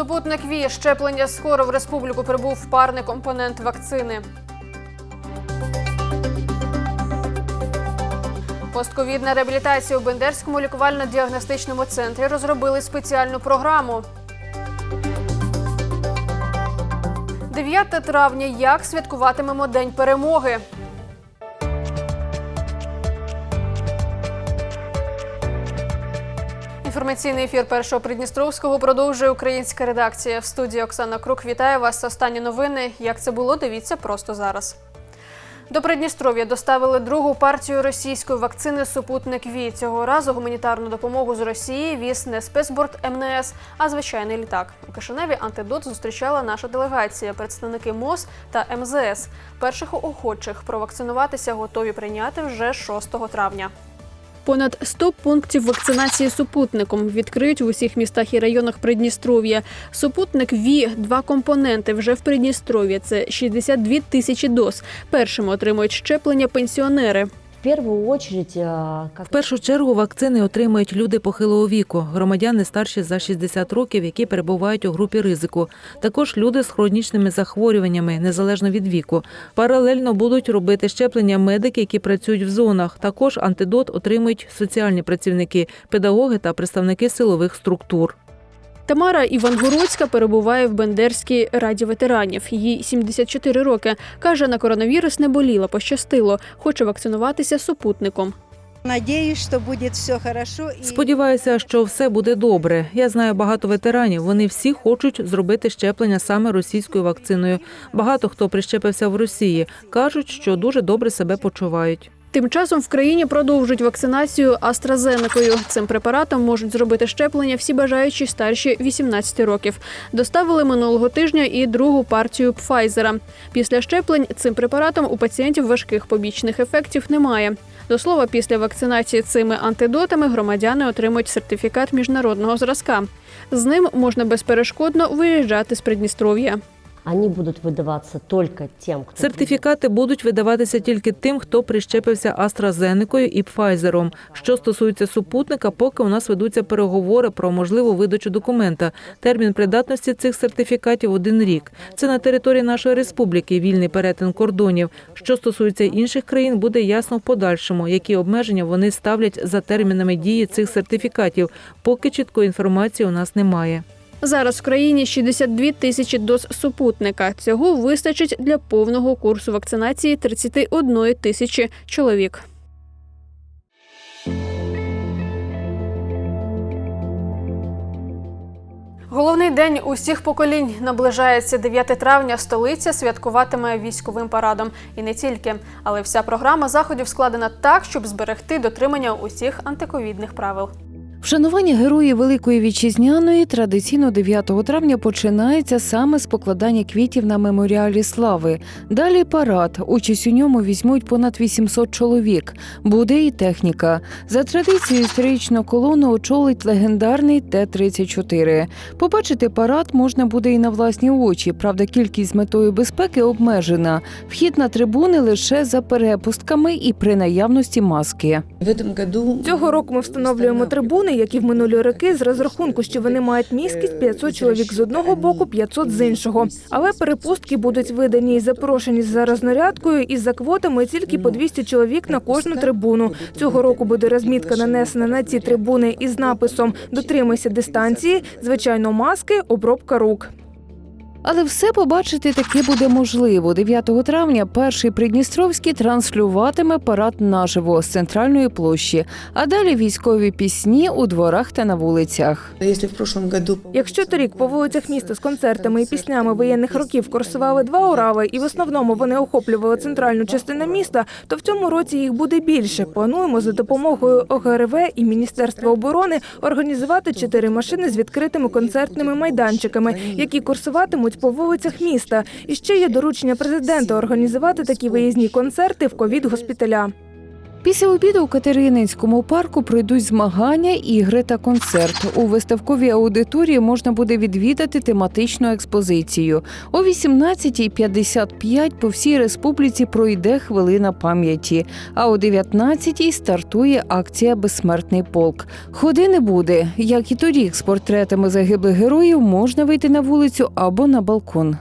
Супутник Ві щеплення скоро в республіку прибув парний компонент вакцини. Постковідна реабілітація у Бендерському лікувально-діагностичному центрі розробили спеціальну програму. 9 травня. Як святкуватимемо День перемоги? Інформаційний ефір першого Придністровського продовжує українська редакція. В студії Оксана Крук вітає вас. Останні новини. Як це було, дивіться просто зараз. До Придністров'я доставили другу партію російської вакцини Супутник Ві. Цього разу гуманітарну допомогу з Росії віз не спецборт МНС, а звичайний літак. У Кишиневі антидот зустрічала наша делегація, представники МОЗ та МЗС. Перших охочих провакцинуватися готові прийняти вже 6 травня. Понад 100 пунктів вакцинації супутником відкриють в усіх містах і районах Придністров'я. Супутник ВІ – два компоненти вже в Придністров'ї. Це 62 тисячі доз. Першими отримують щеплення пенсіонери. В першу чергу вакцини отримують люди похилого віку, громадяни старші за 60 років, які перебувають у групі ризику. Також люди з хронічними захворюваннями, незалежно від віку. Паралельно будуть робити щеплення медики, які працюють в зонах. Також антидот отримують соціальні працівники, педагоги та представники силових структур. Тамара Івангородська перебуває в Бендерській раді ветеранів. Їй 74 роки. Каже, на коронавірус не боліла, пощастило. Хоче вакцинуватися супутником. Надеюсь, что будет все хорошо. Сподіваюся, що все буде добре. Я знаю багато ветеранів. Вони всі хочуть зробити щеплення саме російською вакциною. Багато хто прищепився в Росії. кажуть, що дуже добре себе почувають. Тим часом в країні продовжують вакцинацію AstraZeneca. Цим препаратом можуть зробити щеплення всі бажаючі старші 18 років. Доставили минулого тижня і другу партію Pfizer. Після щеплень цим препаратом у пацієнтів важких побічних ефектів немає. До слова, після вакцинації цими антидотами громадяни отримують сертифікат міжнародного зразка. З ним можна безперешкодно виїжджати з Придністров'я. Они будут выдаваться только тем, кто... Сертифікати будуть видаватися тільки тим, хто прищепився AstraZeneca і Pfizer. Що стосується супутника, поки у нас ведуться переговори про можливу видачу документа. Термін придатності цих сертифікатів один рік. Це на території нашої республіки вільний перетин кордонів. Що стосується інших країн, буде ясно в подальшому, які обмеження вони ставлять за термінами дії цих сертифікатів. Поки чіткої інформації у нас немає. Зараз в країні 62 тисячі доз супутника. Цього вистачить для повного курсу вакцинації 31 тисячі чоловік. Головний день усіх поколінь наближається 9 травня. Столиця святкуватиме військовим парадом. І не тільки, але вся програма заходів складена так, щоб зберегти дотримання усіх антиковідних правил. Вшанування героїв Великої Вітчизняної традиційно 9 травня починається саме з покладання квітів на меморіалі слави. Далі парад. Участь у ньому візьмуть понад 800 чоловік. Буде і техніка. За традицією історичну колону очолить легендарний Т-34. Побачити парад можна буде і на власні очі. Правда, кількість з метою безпеки обмежена. Вхід на трибуни лише за перепустками і при наявності маски. Цього року ми встановлюємо трибуни, як і в минулі роки, з розрахунку, що вони мають міськість 500 чоловік з одного боку, 500 з іншого. Але перепустки будуть видані і запрошені за рознарядкою і за квотами тільки по 200 чоловік на кожну трибуну. Цього року буде розмітка нанесена на ці трибуни із написом Дотримайся дистанції, звичайно, маски, обробка рук. Але все побачити таки буде можливо. 9 травня перший Придністровський транслюватиме парад наживо з центральної площі, а далі військові пісні у дворах та на вулицях. Если в прошлом Якщо торік по вулицях міста з концертами і піснями воєнних років курсували два урави, і в основному вони охоплювали центральну частину міста, то в цьому році їх буде більше. Плануємо за допомогою ОГРВ і Міністерства оборони організувати чотири машини з відкритими концертними майданчиками, які курсуватимуть по вулицях міста. І ще є доручення президента організувати такі виїзні концерти в ковід госпіталя. Після обіду у Катерининському парку пройдуть змагання, ігри та концерт. У виставковій аудиторії можна буде відвідати тематичну експозицію. О 18.55 по всій республіці пройде хвилина пам'яті. А о 19.00 стартує акція Безсмертний полк. Ходи не буде. Як і торік, з портретами загиблих героїв можна вийти на вулицю або на балкон.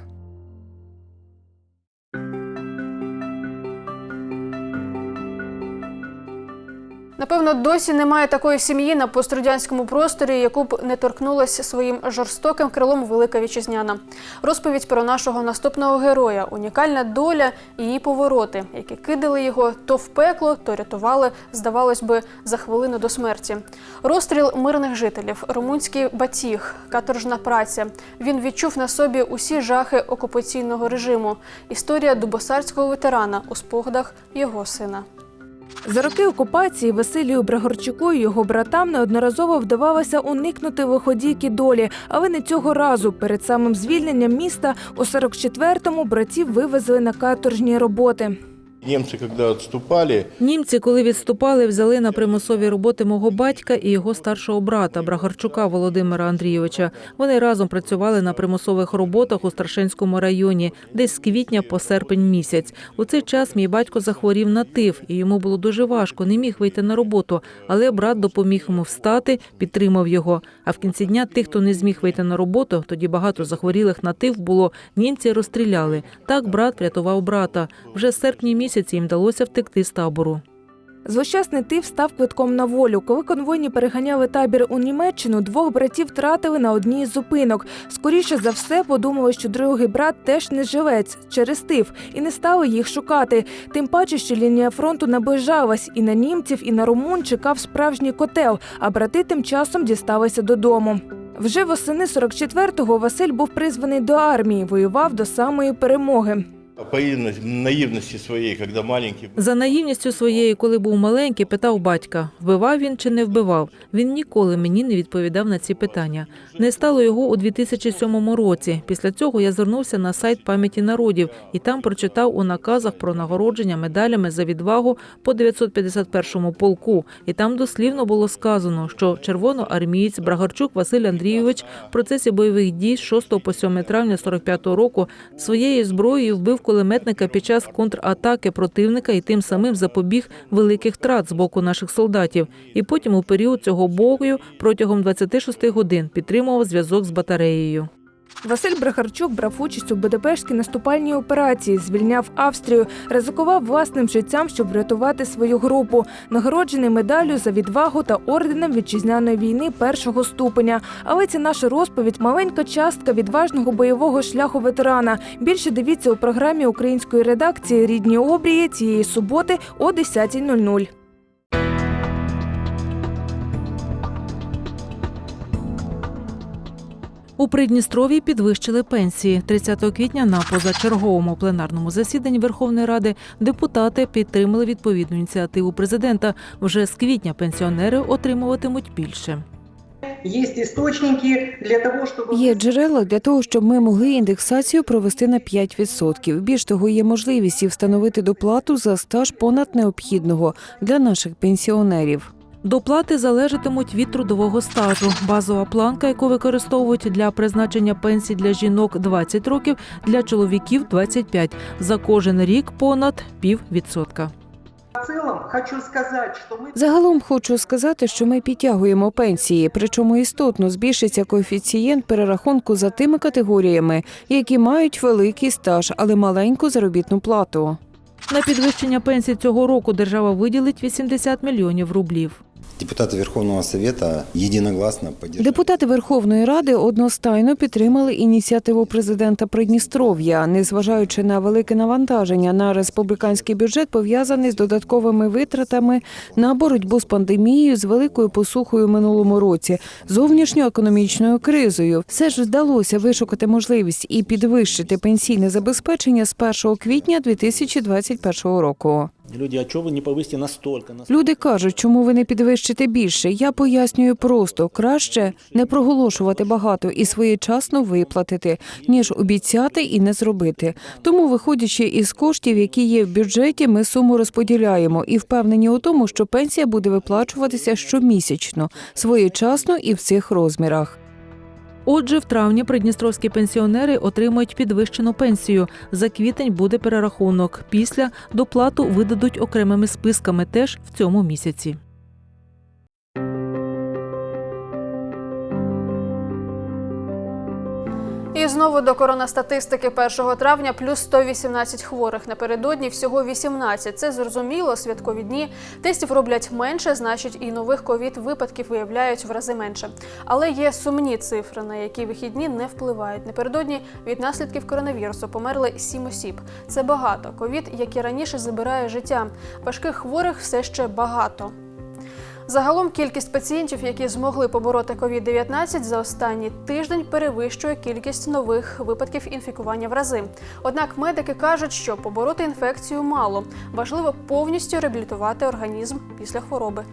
Напевно, досі немає такої сім'ї на пострадянському просторі, яку б не торкнулася своїм жорстоким крилом велика вітчизняна. Розповідь про нашого наступного героя, унікальна доля і її повороти, які кидали його то в пекло, то рятували, здавалось би, за хвилину до смерті. Розстріл мирних жителів, румунський батіг, каторжна праця. Він відчув на собі усі жахи окупаційного режиму. Історія дубосарського ветерана у спогадах його сина. За роки окупації Василію Брагорчуку і його братам неодноразово вдавалося уникнути виходійки долі, але не цього разу. Перед самим звільненням міста у 44-му братів вивезли на каторжні роботи. Немцы, когда отступали, Німці, коли відступали, взяли на примусові роботи мого батька і його старшого брата Брагарчука Володимира Андрійовича. Вони разом працювали на примусових роботах у Старшинському районі, десь з квітня по серпень місяць. У цей час мій батько захворів на тиф, і йому було дуже важко, не міг вийти на роботу. Але брат допоміг йому встати, підтримав його. А в кінці дня тих, хто не зміг вийти на роботу, тоді багато захворілих на тиф було. Німці розстріляли. Так брат врятував брата. Вже серпні місяці їм вдалося втекти з табору. Злощасний тиф став квитком на волю. Коли конвойні переганяли табір у Німеччину, двох братів втратили на одній із зупинок. Скоріше за все, подумали, що другий брат теж не живець через тиф, і не стали їх шукати. Тим паче, що лінія фронту наближалась, і на німців, і на румун чекав справжній котел, а брати тим часом дісталися додому. Вже восени 44-го Василь був призваний до армії, воював до самої перемоги. По наивности своей, когда маленький За наївністю своєю, коли був маленький, питав батька, вбивав він чи не вбивав. Він ніколи мені не відповідав на ці питання. Не стало його у 2007 році. Після цього я звернувся на сайт пам'яті народів і там прочитав у наказах про нагородження медалями за відвагу по 951 полку. І там дослівно було сказано, що червоноармієць Брагарчук Василь Андрійович в процесі бойових дій з 6 по 7 травня 45 року своєю зброєю вбив кулеметника під час контратаки противника і тим самим запобіг великих втрат з боку наших солдатів. І потім у період цього бою протягом 26 годин підтримував зв'язок з батареєю. Василь Брахарчук брав участь у Будапештській наступальній операції, звільняв Австрію, ризикував власним життям, щоб врятувати свою групу. Нагороджений медаллю за відвагу та орденом вітчизняної війни першого ступеня. Але це наша розповідь маленька частка відважного бойового шляху ветерана. Більше дивіться у програмі української редакції Рідні обрії цієї суботи о 10.00. У Придністрові підвищили пенсії. 30 квітня на позачерговому пленарному засіданні Верховної Ради депутати підтримали відповідну ініціативу президента. Вже з квітня пенсіонери отримуватимуть більше. Є джерела для того, щоб ми могли індексацію провести на 5%. Більш того, є можливість і встановити доплату за стаж понад необхідного для наших пенсіонерів. Доплати залежатимуть від трудового стажу. Базова планка, яку використовують для призначення пенсій для жінок 20 років, для чоловіків 25. За кожен рік понад піввідсотка. В целом хочу сказать, что мы Загалом хочу сказати, що ми підтягуємо пенсії, причому істотно збільшиться коефіцієнт перерахунку за тими категоріями, які мають великий стаж, але маленьку заробітну плату. На підвищення пенсій цього року держава виділить 80 мільйонів рублів. Депутаты Верховного Совета единогласно поддержали. Депутати Верховної Ради одностайно підтримали ініціативу президента Придністров'я, незважаючи на велике навантаження на республіканський бюджет, пов'язаний з додатковими витратами на боротьбу з пандемією, з великою посухою в минулому році, зовнішньоекономічною кризою. Все ж вдалося вишукати можливість і підвищити пенсійне забезпечення з 1 квітня 2021 року. Люди, а чого ви не настільки? настільки? Люди кажуть, чому ви не підвищите більше. Я пояснюю просто краще не проголошувати багато і своєчасно виплатити, ніж обіцяти і не зробити. Тому, виходячи із коштів, які є в бюджеті, ми суму розподіляємо і впевнені у тому, що пенсія буде виплачуватися щомісячно, своєчасно і в цих розмірах. Отже, в травні придністровські пенсіонери отримають підвищену пенсію. За квітень буде перерахунок. Після доплату видадуть окремими списками теж в цьому місяці. Знову до коронастатистики 1 травня плюс 118 хворих. Напередодні всього 18. Це зрозуміло, святкові дні. Тестів роблять менше, значить і нових ковід випадків виявляють в рази менше. Але є сумні цифри, на які вихідні не впливають. Напередодні від наслідків коронавірусу померли 7 осіб. Це багато. Ковід, як і раніше, забирає життя. Важких хворих все ще багато. Загалом кількість пацієнтів, які змогли побороти COVID-19 за останній тиждень, перевищує кількість нових випадків інфікування в рази. Однак медики кажуть, що побороти інфекцію мало. Важливо повністю реабілітувати організм після хвороби.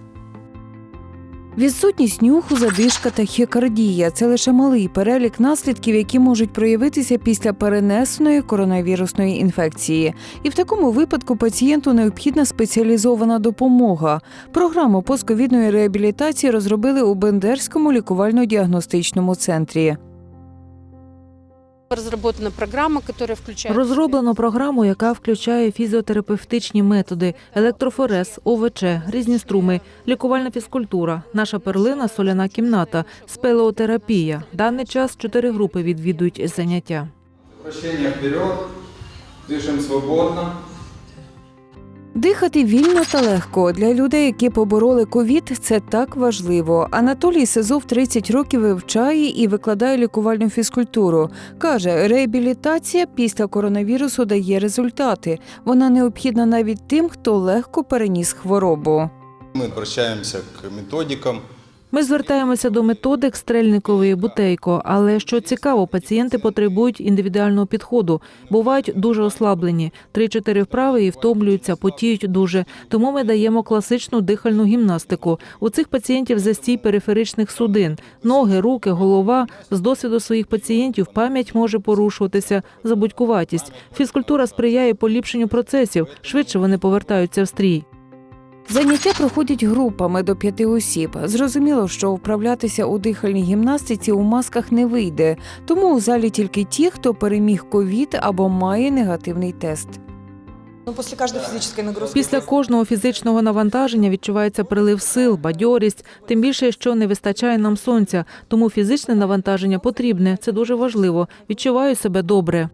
Відсутність нюху, задишка та хікардія це лише малий перелік наслідків, які можуть проявитися після перенесеної коронавірусної інфекції. І в такому випадку пацієнту необхідна спеціалізована допомога. Програму постковідної реабілітації розробили у Бендерському лікувально-діагностичному центрі. Разработана програма, яка включає Розроблено програму, яка включає фізіотерапевтичні методи, електрофорез, ОВЧ, різні струми, лікувальна фізкультура, наша перлина, соляна кімната, спелеотерапія. Даний час чотири групи відвідують заняття. Прощення вперед, дишимо свободно. Дихати вільно та легко для людей, які побороли ковід, це так важливо. Анатолій Сизов 30 років вивчає і викладає лікувальну фізкультуру. каже, реабілітація після коронавірусу дає результати. Вона необхідна навіть тим, хто легко переніс хворобу. Ми прощаємося к методикам. Ми звертаємося до методик стрельникової бутейко, але що цікаво, пацієнти потребують індивідуального підходу. Бувають дуже ослаблені. Три-чотири вправи і втомлюються, потіють дуже. Тому ми даємо класичну дихальну гімнастику. У цих пацієнтів застій периферичних судин, ноги, руки, голова. З досвіду своїх пацієнтів пам'ять може порушуватися, забудькуватість. Фізкультура сприяє поліпшенню процесів. Швидше вони повертаються в стрій. Заняття проходять групами до п'яти осіб. Зрозуміло, що вправлятися у дихальній гімнастиці у масках не вийде, тому у залі тільки ті, хто переміг ковід або має негативний тест. Ну. Після кожного фізичного навантаження відчувається прилив сил, бадьорість, тим більше, що не вистачає нам сонця. Тому фізичне навантаження потрібне. Це дуже важливо. Відчуваю себе добре.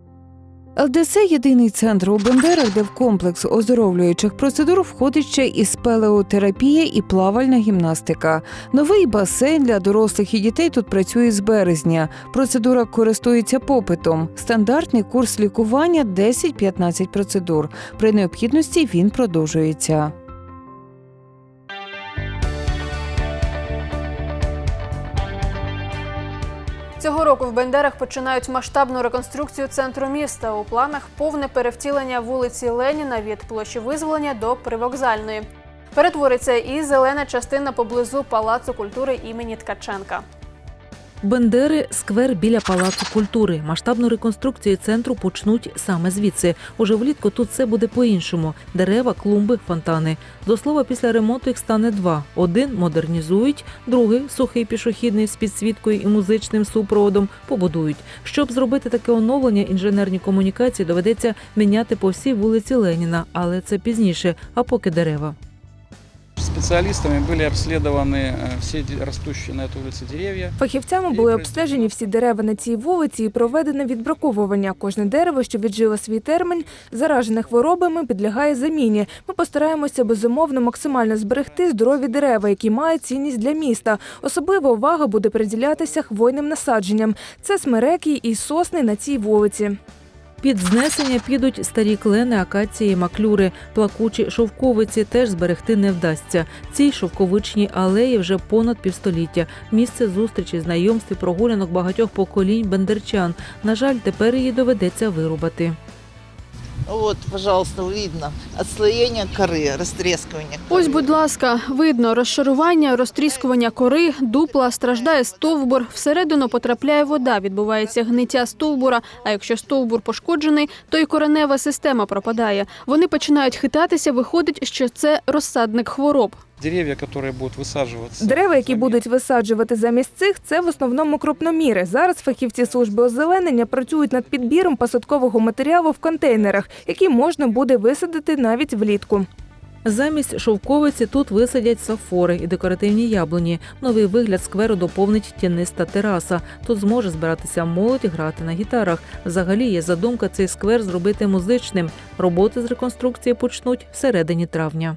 ЛДЦ – єдиний центр у Бендерах, де в комплекс оздоровлюючих процедур входить ще і спелеотерапія і плавальна гімнастика. Новий басейн для дорослих і дітей тут працює з березня. Процедура користується попитом. Стандартний курс лікування 10-15 процедур. При необхідності він продовжується. Цього року в Бендерах починають масштабну реконструкцію центру міста. У планах повне перевтілення вулиці Леніна від площі визволення до привокзальної. Перетвориться і зелена частина поблизу Палацу культури імені Ткаченка. Бендери сквер біля палацу культури. Масштабну реконструкцію центру почнуть саме звідси. Уже влітку тут все буде по-іншому: дерева, клумби, фонтани. До слова, після ремонту їх стане два: один модернізують, другий сухий пішохідний з підсвіткою і музичним супроводом побудують. Щоб зробити таке оновлення, інженерні комунікації доведеться міняти по всій вулиці Леніна, але це пізніше, а поки дерева Специалистами были обследованы э, все де- растущие на этой улице деревья. Фахівцями були обстежені всі дерева на цій вулиці і проведене відбраковування. Кожне дерево, що віджило свій термін, заражене хворобами, підлягає заміні. Ми постараємося безумовно максимально зберегти здорові дерева, які мають цінність для міста. Особлива увага буде приділятися хвойним насадженням. Це смереки і сосни на цій вулиці. Під знесення підуть старі клени, акації, маклюри, плакучі шовковиці теж зберегти не вдасться. Цій шовковичній алеї вже понад півстоліття. Місце зустрічі, знайомств і прогулянок багатьох поколінь бендерчан. На жаль, тепер її доведеться вирубати. Вот, пожалуйста, видно Отслоєння кори, розтріскування. Кори. Ось, будь ласка, видно розшарування, розтріскування кори, дупла, страждає стовбур. Всередину потрапляє вода, відбувається гниття стовбура. А якщо стовбур пошкоджений, то й коренева система пропадає. Вони починають хитатися. Виходить, що це розсадник хвороб. Деревья, которые будут высаживаться. Дерева, які будуть висаджувати замість цих, це в основному крупноміри. Зараз фахівці служби озеленення працюють над підбіром посадкового матеріалу в контейнерах, які можна буде висадити навіть влітку. Замість шовковиці тут висадять сафори і декоративні яблуні. Новий вигляд скверу доповнить тіниста тераса. Тут зможе збиратися молодь і грати на гітарах. Взагалі є задумка цей сквер зробити музичним. Роботи з реконструкції почнуть всередині травня.